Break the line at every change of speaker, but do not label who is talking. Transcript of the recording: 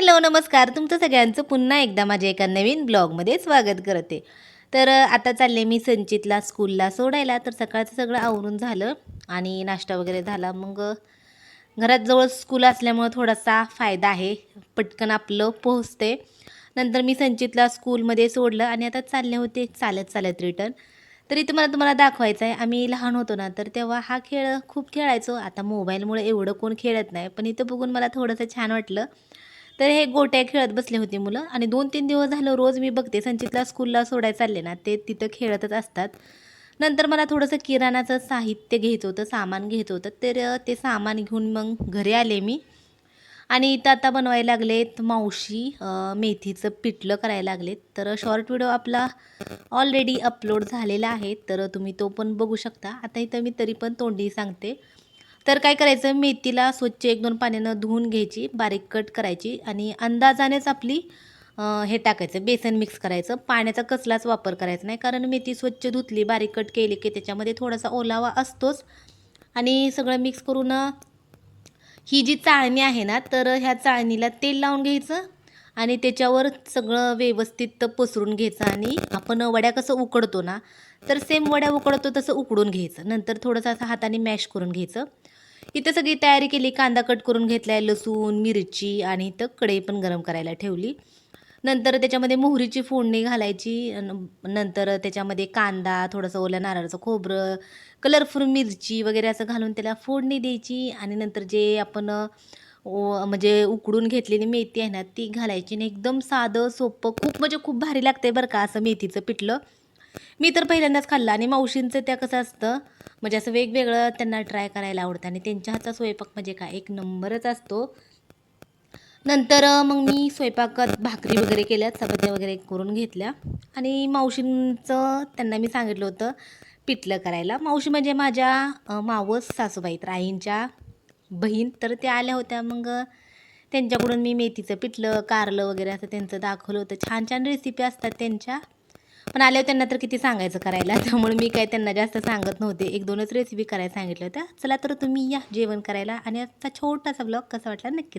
Hello नमस्कार. तुमचं सगळ्यांचं पुन्हा एकदा माझ्या एका नवीन ब्लॉगमध्ये स्वागत करते. तर आता चालले मी संचितला स्कूलला सोडायला. तर सकाळचं सगळं आवरून झालं आणि नाश्ता वगैरे झाला. मग घरात जवळ स्कूल असल्यामुळं थोडासा फायदा आहे. पटकन आपलं पोहोचते. नंतर मी संचितला स्कूलमध्ये सोडलं आणि आता चालले होते. चालत चालत रिटर्न तर इथं मला तुम्हाला दाखवायचं आहे. आम्ही लहान होतो ना तर तेव्हा हा खेळ खूप खेळायचो. आता मोबाईलमुळे एवढं कोण खेळत नाही. पण इथं बघून मला थोडंसं छान वाटलं. तर हे गोट्या खेळत बसले होते मुलं. आणि दोन तीन दिवस झालं रोज मी बघते संचितला स्कूलला सोडायला चालले ना ते तिथं खेळतच असतात. नंतर मला थोडंसं किराणाचं साहित्य घ्यायचं होतं सामान घ्यायचं होतं. तर ते सामान घेऊन मग घरी आले मी. आणि इथं आता बनवायला लागलेत मावशी मेथीचं पिठलं करायला लागलेत. तर शॉर्ट व्हिडिओ आपला ऑलरेडी अपलोड झालेला आहे. तर तुम्ही तो पण बघू शकता. आता इथं मी तरी पण तोंडी सांगते. तर काय करायचं मेथीला स्वच्छ एक दोन पाण्यानं धुवून घ्यायची बारीक कट करायची आणि अंदाजानेच आपली हे टाकायचं बेसन मिक्स करायचं. पाण्याचा कसलाच वापर करायचा नाही कारण मेथी स्वच्छ धुतली बारीक कट केली की त्याच्यामध्ये थोडासा ओलावा असतोच. आणि सगळं मिक्स करून ही जी चाळणी आहे ना तर ह्या चाळणीला तेल लावून घ्यायचं आणि त्याच्यावर सगळं व्यवस्थित पसरून घ्यायचं आणि आपण वड्या कसं उकडतो ना तर सेम वड्या उकडतो तसं उकडून घ्यायचं. नंतर थोडंसं असं हाताने मॅश करून घ्यायचं. इथं सगळी तयारी केली कांदा कट करून घेतला आहे लसूण मिरची आणि इथं कढई पण गरम करायला ठेवली. नंतर त्याच्यामध्ये मोहरीची फोडणी घालायची नंतर त्याच्यामध्ये कांदा थोडंसं ओल्या नारळाचं खोबरं कलरफुल मिरची वगैरे असं घालून त्याला फोडणी द्यायची आणि नंतर जे आपण ओ- म्हणजे उकडून घेतलेली मेथी आहे ना ती घालायची आणि एकदम साधं सोपं खूप म्हणजे खूप भारी लागते बरं का असं मेथीचं पिठलं. मी तर पहिल्यांदाच खाल्लं आणि मावशींचं त्या कसं असतं म्हणजे असं वेगवेगळं त्यांना ट्राय करायला आवडतं. आणि त्यांच्या हातचा स्वयंपाक म्हणजे काय? एक नंबरच असतो. नंतर मग मी स्वयंपाकात भाकरी वगैरे केल्या चपात्या वगैरे करून घेतल्या. आणि मावशींचं त्यांना मी सांगितलं होतं पिठलं करायला. मावशी म्हणजे माझ्या मावस सासूबाई तर आईंच्या बहीण. तर त्या आल्या होत्या. मग त्यांच्याकडून मी मेथीचं पिठलं कारलं वगैरे असं त्यांचं दाखवलं होतं. छान छान रेसिपी असतात त्यांच्या. पण आल्यावर त्यांना तर किती सांगायचं करायला? त्यामुळे मी काय त्यांना जास्त सांगत नव्हते. एक दोनच रेसिपी करायला सांगितलं होत्या. चला तर तुम्ही या जेवण करायला आणि आजचा छोटासा ब्लॉग कसा वाटला नक्की